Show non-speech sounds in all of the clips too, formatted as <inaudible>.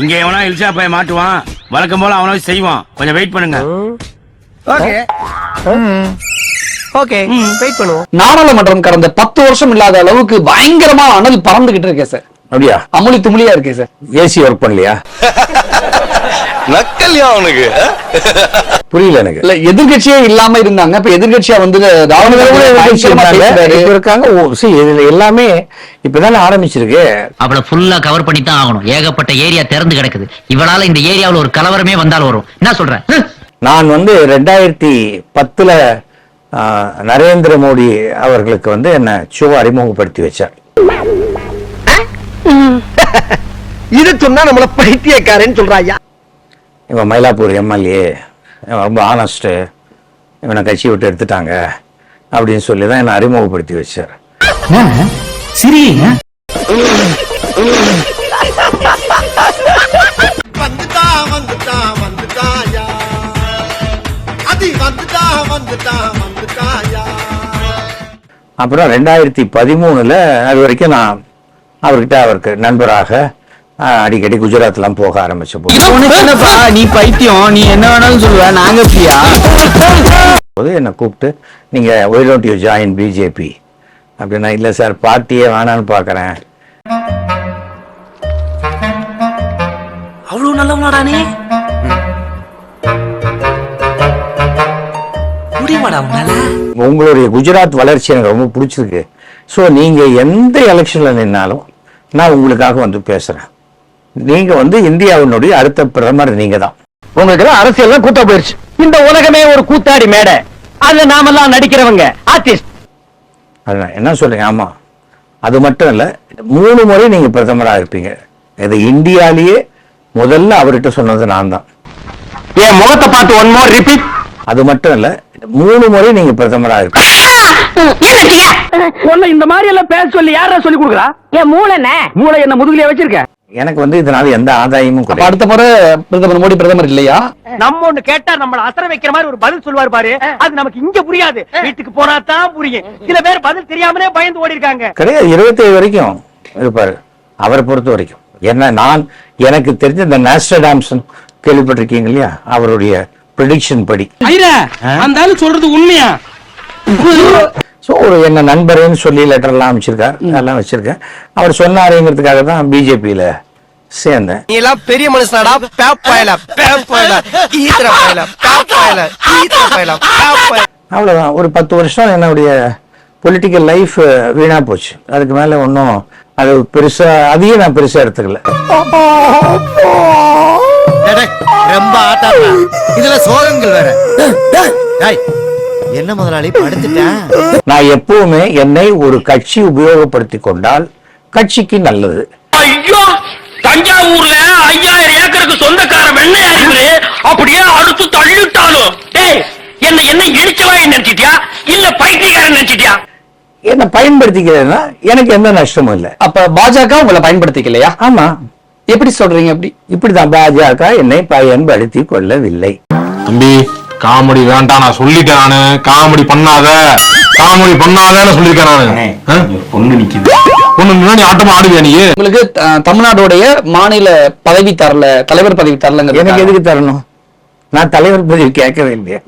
இங்க எவனா இல்ஷா பையன் மாட்டுவான் வழக்கம் போல அவனோ செய்வான். கொஞ்சம் வெயிட் பண்ணுங்க. ஓகே. ஓகே. வெயிட் பண்ணுவோம். நாடாளுமன்றம் கடந்த பத்து வருஷம் இல்லாத அளவுக்கு பயங்கரமா அனல் பறந்துகிட்டு இருக்கேன் சார் அப்படியா? அமுலி துமுலியா இருக்கேன் சார் ஏசி ஒர்க் பண்ணலையா? நக்கல்யா அவனுக்கு? புரியல எனக்கு. இல்ல எதிர்கட்சியே இல்லாம இருந்தாங்க. இப்ப எதிர்கட்சியா வந்து இருக்காங்க. இதுல எல்லாமே இப்பதானே ஆரம்பிச்சிருக்கு. அவளை ஃபுல்லா கவர் பண்ணி தான் ஆகணும். ஏகப்பட்ட ஏரியா திறந்து கிடக்குது. இவளால இந்த ஏரியாவுல ஒரு கலவரமே வந்தாலும் வரும். என்ன சொல்ற? ஹ்? நான் வந்து ரெண்டாயிரத்தி பத்துல நரேந்திர மோடி அவர்களுக்கு வந்து என்ன ஷோ அறிமுகப்படுத்தி வச்சார். <laughs> இது சொன்னா நம்மள பைத்தியக்காரன்னு சொல்றாயா? இவன் மயிலாப்பூர் எம்எல்ஏ ரொம்ப ஆனஸ்ட்டு இவனை கட்சி விட்டு எடுத்துட்டாங்க அப்படின்னு சொல்லி தான் என்னை அறிமுகப்படுத்தி வச்சார். வந்துட்டா வந்துட்டா வந்துட்டாயா? அதி வந்துட்டா வந்துட்டா வந்துட்டாயா? அப்புறம் ரெண்டாயிரத்தி பதிமூணுல அது வரைக்கும் நான் அவர்கிட்ட அவருக்கு நண்பராக அடிக்கடி குஜராத்லாம் போக ஆரம்பிச்ச போது நீ பைத்தியம். நீ என்ன வேணாலும் சொல்லுவ. நாங்க பிரியா போது என்னை கூப்பிட்டு நீங்க why don't you join BJP அப்படின்னா இல்லை சார் பார்ட்டியே வேணான்னு பார்க்குறேன் அவ்வளவு நல்லவனாடா நீ? உங்களுடைய குஜராத் வளர்ச்சி எனக்கு ரொம்ப பிடிச்சிருக்கு. ஸோ நீங்கள் எந்த எலெக்ஷனில் நின்னாலும் நான் உங்களுக்காக வந்து பேசுகிறேன் நீங்கள் வந்து இந்தியாவினுடைய அடுத்த பிரதமர் நீங்க தான் உங்களுக்கு அரசியல்லாம் அரசியல் கூத்தா போயிடுச்சு இந்த உலகமே ஒரு கூத்தாடி மேடை. அதுல நாமெல்லாம் நடிக்கிறவங்க ஆர்டிஸ்ட் அது என்ன சொல்றீங்க ஆமா. அது மட்டும் இல்ல மூணு முறை நீங்க பிரதமராக இருப்பீங்க. இது இந்தியாலேயே முதல்ல அவர்கிட்ட சொன்னது நான் தான். என் முகத்தை பார்த்து ஒன் மோர் ரிப்பீட் அது மட்டும் இல்ல மூணு முறை நீங்க பிரதமராக இருப்பீங்க. உன்னை இந்த மாதிரி எல்லாம் பேச சொல்லி யாரா சொல்லி கொடுக்குறா? என் மூளைண்ணே மூளை என்ன முதுகுலயே வச்சிருக்க? எனக்கு வந்து இதனால எந்த ஆதாயமும் கிடையாது. அடுத்த முறை பிரதமர் மோடி பிரதமர் இல்லையா? நம்ம ஒண்ணு கேட்டா நம்மள அசர வைக்கிற மாதிரி ஒரு பதில் சொல்லுவார் பாரு. அது நமக்கு இங்க புரியாது. வீட்டுக்கு போனா தான் புரியும். சில பேர் பதில் தெரியாமலே பயந்து ஓடி இருக்காங்க கிடையாது. இருபத்தேழு வரைக்கும் இருப்பாரு. அவரை பொறுத்த வரைக்கும். என்ன நான் எனக்கு தெரிஞ்ச இந்த நாஸ்டடாம்சன் கேள்விப்பட்டிருக்கீங்க இல்லையா? அவருடைய ப்ரிடிக்ஷன் படி. அந்த ஆளு சொல்றது உண்மையா? ஸோ ஒரு என்ன நண்பர்னு சொல்லி லெட்டர்லாம் அமைச்சிருக்கார் அதெல்லாம் வச்சிருக்கேன். அவர் சொன்னாருங்கிறதுக்காக தான் பிஜேபியில சேர்ந்தேன். நீ எல்லாம் பெரிய மனுஷனாடா? பேப்பாயல பேப்பாயல ஈத்திர பாயல ஈத்திர பாயல அவ்வளோதான் ஒரு பத்து வருஷம் என்னுடைய பொலிட்டிக்கல் லைஃப் வீணா போச்சு. அதுக்கு மேல ஒன்றும் அது பெருசா அதையும் நான் பெருசா எடுத்துக்கல. ரொம்ப ஆட்டாடுறா இதுல சோகங்கள் வேற. என்ன முதலாளி? படுத்துட்டேன். நான் எப்பவுமே என்னை ஒரு கட்சி உபயோகப்படுத்தி கொண்டால் கட்சிக்கு நல்லது. ஐயோ! தஞ்சாவூர்ல ஐயாயிரம் ஏக்கருக்கு சொந்தக்கார வெண்ணெய் அறிவு அப்படியே அறுத்து தள்ளிட்டாலும் டேய் என்ன என்ன இடிச்சவாய் நினைச்சிட்டியா இல்ல பைத்தியக்காரன் நினைச்சிட்டியா என்னை பயன்படுத்திக்கிறதுனா எனக்கு எந்த நஷ்டமும் இல்லை. அப்ப பாஜக உங்களை பயன்படுத்திக்கலையா? ஆமா. எப்படி சொல்றீங்க அப்படி? இப்படிதான் பாஜக என்னை பயன்படுத்தி கொள்ளவில்லை. தம்பி காமெடி வேண்டாம் நான் சொல்லிட்டேன் நானு. காமெடி பண்ணாத. காமெடி பண்ணாதன்னு சொல்லிருக்கேன் நானு? பொண்ணு நிக்குது. பொண்ணு நீ ஆட்டமா ஆடுவியா நீ? உங்களுக்கு தமிழ்நாடுடைய மாநில பதவி தரல தலைவர் பதவி தரலங்க எனக்கு எதுக்கு தரணும்? நான் தலைவர் பதவி கேட்கவே இல்லையே.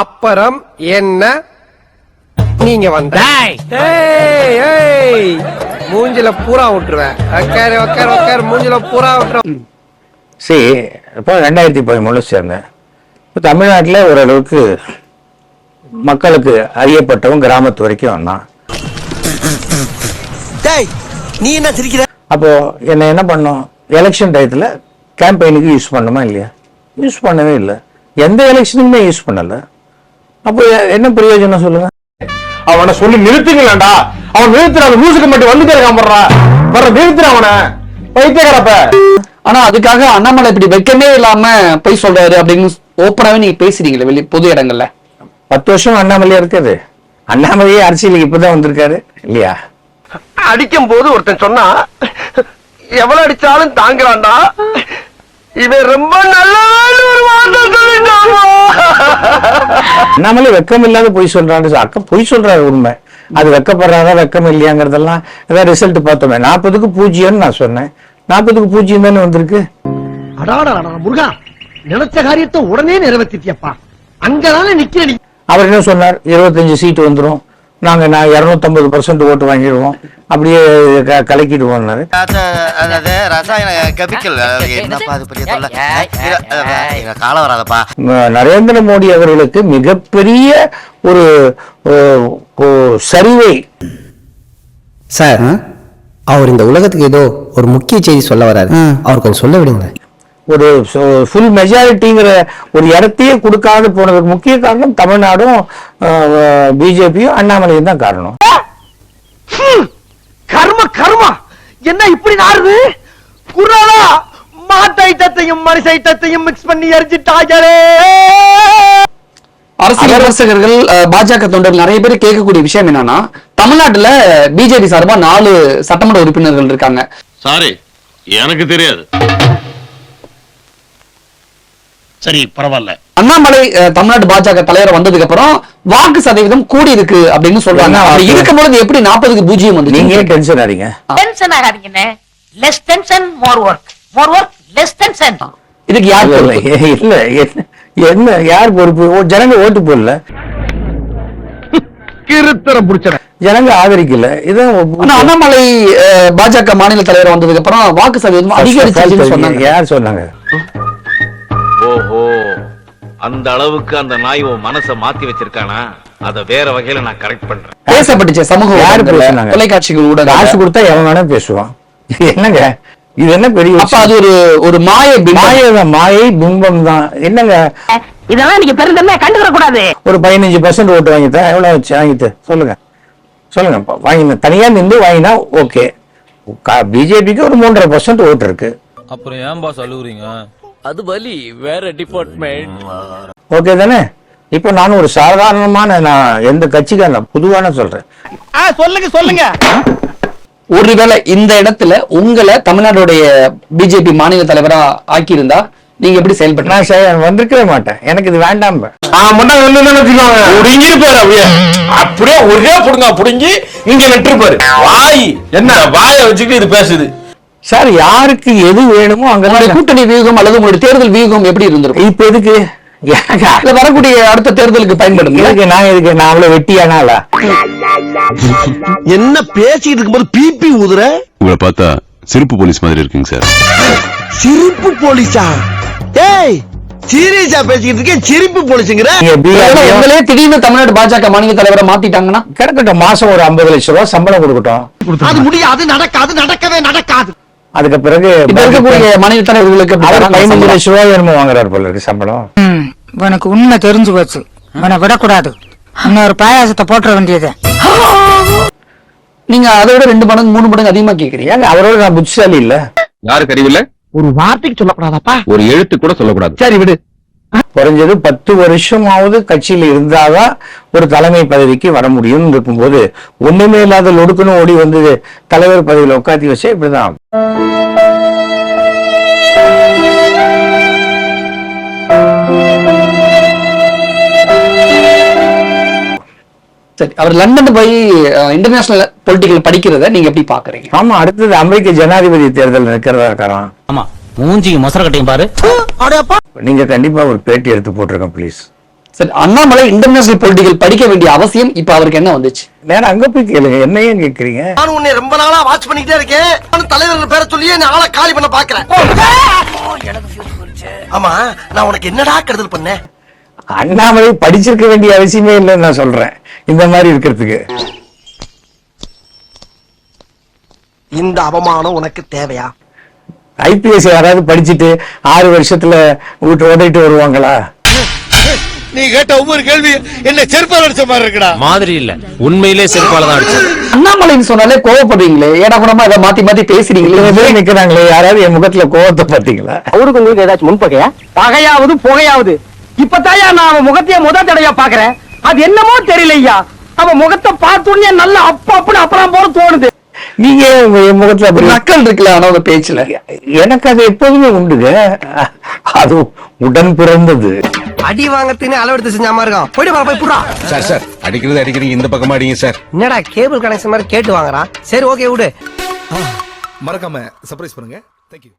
அப்புறம் என்ன? நீங்க வந்த. மூஞ்சில பூரா விட்டுருவேன். உக்காரு உக்காரு உக்காரு மூஞ்சில பூரா விட்டுருவேன். சரி இப்போ ரெண்டாயிரத்தி பதிமூணுல சேர்ந்தேன். இப்போ தமிழ்நாட்டில் ஓரளவுக்கு மக்களுக்கு அறியப்பட்டவன் கிராமத்து வரைக்கும் டேய் நீ என்ன சிரிக்கிற? அப்போ என்னை என்ன பண்ணோம்? எலெக்ஷன் டயத்தில் கேம்பெயினுக்கு யூஸ் பண்ணணுமா இல்லையா? யூஸ் பண்ணவே இல்லை. எந்த எலெக்ஷனுக்குமே யூஸ் பண்ணல. அப்போ என்ன பிரயோஜனம் சொல்லுங்க? அவனை சொல்லி நிறுத்துங்களேன்டா. அவன் நிறுத்துற அந்த மூசுக்கு மட்டும் வந்துட்டே இருக்கான் போடுறா. வர நிறுத்துற அவனை. பைத்தியக்காரப்ப. ஆனா அதுக்காக அண்ணாமலை இப்படி வெக்கமே இல்லாம போய் சொல்றாரு அப்படின்னு ஓப்பனாவே நீங்க பேசுறீங்களே வெளி பொது இடங்கள்ல. பத்து வருஷம் அண்ணாமலையா இருக்குது அண்ணாமலையே அரசியலுக்கு இப்பதான் வந்திருக்காரு இல்லையா? அடிக்கும் போது ஒருத்தன் சொன்னா எவ்வளவு அடிச்சாலும் தாங்குறான்டா இவன் ரொம்ப அண்ணாமலை வெக்கம் இல்லாத பொய் சொல்றாரு அக்க பொய் சொல்றாரு உண்மை. அது வெக்கப்படுறாரா வெக்கம் இல்லையாங்கிறதெல்லாம் ஏதாவது ரிசல்ட் பார்த்தோமே. நாற்பதுக்கு பூஜ்ஜியம்னு நான் சொன்னேன். நாற்பதுக்கு பூஜ்ஜியம் தானே வந்திருக்கு? அடாடா முருகா. நினைச்ச காரியத்தை உடனே நிறைவேற்றிட்டியப்பா அங்கதானே நிக்கிற நீ அவர் என்ன சொன்னார்? இருபத்தஞ்சு சீட்டு வந்துரும். நாங்க நான் இருநூத்தம்பது பர்சன்ட் ஓட்டு வாங்கிடுவோம். அப்படியே க- கலக்கிடுவோம்னாரு. அதாவது ரசாயன கெமிக்கல். என்னப்பா அது பெரிய தொல்லை? காலம் வராதப்பா. நரேந்திர மோடி அவர்களுக்கு மிகப்பெரிய ஒரு ஓ, ஓ, சரிவை. சார் அவர் இந்த உலகத்துக்கு ஏதோ ஒரு முக்கிய செய்தி சொல்ல வராரு. அவர் கொஞ்சம் சொல்ல விடுங்க ஒரு ஃபுல் மெஜாரிட்டிங்கிற ஒரு இடத்தையே கொடுக்காத போனதுக்கு முக்கிய காரணம் தமிழ்நாடும் பிஜேபியும் அண்ணாமலையும் தான் காரணம். கர்ம கர்மா! என்ன இப்படி நாறுது? குராலா மாட்டு ஐட்டத்தையும் மனுஷ ஐட்டத்தையும் மிக்ஸ் பண்ணி எரிஞ்சிட்டாங்களே அரசியல் விமர்சகர்கள் பாஜக தொண்டர்கள் நிறைய பேர் கேட்கக்கூடிய விஷயம் என்னன்னா தமிழ்நாட்டுல பிஜேபி சார்பா நாலு சட்டமன்ற உறுப்பினர்கள் இருக்காங்க. சாரி எனக்கு தெரியாது. சரி பரவாயில்ல. அண்ணாமலை தமிழ்நாடு பாஜக தலைவர் வந்ததுக்கு அப்புறம் வாக்கு சதவீதம் கூடி இருக்கு அப்படின்னு சொல்றாங்க? இருக்கும்பொழுது எப்படி நாற்பதுக்கு பூஜ்ஜியம் வந்து நீங்க ஏன் டென்ஷன் ஆறீங்க? Tension ஆகாதீங்கண்ணே less tension more work more work less tension இதுக்கு யார் இல்ல, பொறுப்பு? இல்ல என்ன- யார் பொறுப்பு? ஜனங்க ஓட்டு போடல. <laughs> கிருத்தரம் புடிச்சவன். ஜனங்க ஆதரிக்கல. இதான் ஆனா அண்ணாமலை பாஜக மாநில தலைவர் வந்ததுக்கு அப்புறம் வாக்கு சதவீதம் அதிகரிச்சு சொன்னாங்க. யார் சொன்னாங்க? ஓஹோ. அந்த அளவுக்கு அந்த நாய் உன் மனச மாத்தி வச்சிருக்கானா? அத வேற வகையில நான் கரெக்ட் பண்றேன். பேசப்பட்டுச்சு சமூக யாரு பேசுனாங்க? தொலைக்காட்சிகள் ஊடகம் காசு கொடுத்தா எவன் வேணா பேசுவான். என்னங்க? இது என்ன பெரிய அப்ப அது ஒரு ஒரு மாய. மாயை தான் மாயை பிம்பம் தான் என்னங்க இதெல்லாம் நீங்க பெருந்தன்மையா கண்டுக்கிற கூடாது ஒரு பதினஞ்சு பர்சன்ட் ஓட்டு வாங்கிட்டேன் எவ்வளவு வச்சு வாங்கிட்டு சொல்லுங்க. சொல்லுங்க. வாங்கின தனியா நின்று வாங்கினா ஓகே. பிஜேபிக்கு ஒரு மூன்றரை பர்சன்ட் ஓட்டு இருக்கு. அப்புறம் ஏன் பாஸ் அழுகுறீங்க அது வலி வேற டிபார்ட்மெண்ட் ஓகே தானே? இப்போ நான் ஒரு சாதாரணமான நான் எந்த கட்சிக்காரன் பொதுவான சொல்றேன். சொல்லுங்க சொல்லுங்க. ஒருவேளை இந்த இடத்துல உங்களை தமிழ்நாடுடைய பிஜேபி மாநில தலைவரா ஆக்கியிருந்தா நீங்க எப்படி செயல்பட்டு நான் வந்திருக்கவே மாட்டேன். எனக்கு இது வேண்டாம். நினைச்சுக்கோங்க புடுங்கிருப்பாரு அப்படியே. அப்படியே ஒரே புடுங்க புடுங்கி இங்க நட்டுருப்பாரு வாய் என்ன வாயை வச்சுக்கிட்டு இது பேசுது. சார் யாருக்கு எது வேணுமோ அங்கதான் கூட்டணி வியூகம் அல்லது உங்களுடைய தேர்தல் வியூகம் எப்படி இருந்திருக்கும்? இப்ப எதுக்கு? எனக்கு வரக்கூடிய அடுத்த தேர்தலுக்கு பயன்படும் நான் இதுக்கு நான் அவ்வளவு வெட்டியானால என்ன பேசிட்டு இருக்கும்போது பிபி ஊதுற? உங்களை பார்த்தா சிறப்பு போலீஸ் மாதிரி இருக்குங்க சார். சிரிப்பு போலீஸா? ஏய் சீரியஸா பேசிக்கிட்டு இருக்கேன் சிரிப்பு போலீஸுங்கிற? உங்களே திடீர்னு தமிழ்நாடு பாஜக மாநில தலைவரை மாத்திட்டாங்கன்னா? கிடக்கட்டும் மாசம் ஒரு ஐம்பது லட்சம் ரூபாய் சம்பளம் கொடுக்கட்டும். அது முடியாது நடக்காது நடக்கவே நடக்காது. அதுக்கு பிறகு இருக்கக்கூடிய மாநில தலைவர்களுக்கு பதினஞ்சு. லட்சம் ரூபாய் என்னமோ வாங்குறாரு போல இருக்கு சம்பளம். உனக்கு உண்மை தெரிஞ்சு போச்சு. உன்னை விடக்கூடாது. இன்னொரு பாயாசத்தை போட்டுற வேண்டியது. நீங்க அதை விட ரெண்டு மடங்கு மூணு மடங்கு அதிகமா கேக்குறீங்க. அவரோட நான் புத்திசாலி இல்ல. யாருக்கு அறிவில்ல ஒரு வார்த்தைக்கு சொல்லக்கூடாதாப்பா? ஒரு எழுத்து கூட சொல்லக்கூடாது. சரி விடு. குறைஞ்சது பத்து வருஷமாவது கட்சியில இருந்தாதான் ஒரு தலைமை பதவிக்கு வர முடியும் இருக்கும்போது ஒண்ணுமே இல்லாத லொடுக்குன்னு ஓடி வந்து தலைவர் பதவியில உட்காத்தி வச்சா இப்படிதான் சரி அவர் லண்டன் போய் இன்டர்நேஷனல் பொலிட்டிக்கல் படிக்கிறத நீங்க எப்படி பாக்குறீங்க? ஆமா அடுத்தது அமெரிக்க ஜனாதிபதி தேர்தல் நிற்கிறதா இருக்காராம். ஆமா. மூஞ்சிக்கு மொசர கட்டையும் பாரு நீங்க கண்டிப்பா ஒரு பேட்டி எடுத்து போட்டிருங்க ப்ளீஸ் சரி அண்ணாமலை இன்டர்நேஷனல் பொலிட்டிக்கல் படிக்க வேண்டிய அவசியம் இப்ப அவருக்கு என்ன வந்துச்சு? நேரம் அங்க போய் கேளுங்க என்ன ஏன் கேக்குறீங்க? நான் உன்னை ரொம்ப நாளா வாட்ச் பண்ணிக்கிட்டே இருக்கேன். நானும் தலைவர் பேரை சொல்லியே நான் ஆளை காலி பண்ண பாக்குறேன் ஆமா நான் உனக்கு என்னடா கெடுதல் பண்ணேன்? அண்ணாமலை படிச்சிருக்க வேண்டிய அவசியமே இல்லைன்னு நான் சொல்றேன். இந்த மாதிரி இருக்கிறதுக்கு. இந்த அவமானம் உனக்கு தேவையா? ஐபிஎஸ் யாராவது படிச்சுட்டு ஆறு வருஷத்துல வீட்டு ஓடிட்டு வருவாங்களா? நீ கேட்ட ஒவ்வொரு கேள்வி என்ன செருப்பால் அடிச்ச மாதிரி இருக்குடா. மாதிரி இல்ல. உண்மையிலே செருப்பால தான் அடிச்சது. அண்ணாமலைன்னு சொன்னாலே கோவப்படுறீங்களே ஏடா கூடமா அதை மாத்தி மாத்தி பேசுறீங்களே. நிக்கிறாங்களே யாராவது என் முகத்துல கோவத்தை பாத்தீங்களா? அவருக்கு உங்களுக்கு ஏதாச்சும் முன்பகையா பகையாவது புகையாவது. இப்பதாயா நான் அவன் முகத்தையே முத தடையா பாக்குறேன். அது என்னமோ தெரியலையா? அவன் முகத்தை பார்த்துடனே நல்ல அப்ப அப்படின்னு அப்புறம் போல தோணுது. நீங்க உங்க என் முகத்துல அப்படி நக்கல் இருக்குல்ல ஆனா உங்க பேச்சுல? எனக்கு அது எப்போதுமே உண்டுங்க அது உடன் பிறந்தது. அடி வாங்கறதுன்னு அளவெடுத்து செஞ்சாம இருக்கான். போயிட்டு வா போய் புடுறா. சார் சார் அடிக்கிறது அடிக்கிறீங்க இந்த பக்கமா அடிங்க சார். என்னடா கேபிள் கனெக்ஷன் மாதிரி கேட்டு வாங்குறான். சரி ஓகே விடு. மறக்காம சர்ப்ரைஸ் பண்ணுங்க. தேங்க்யூ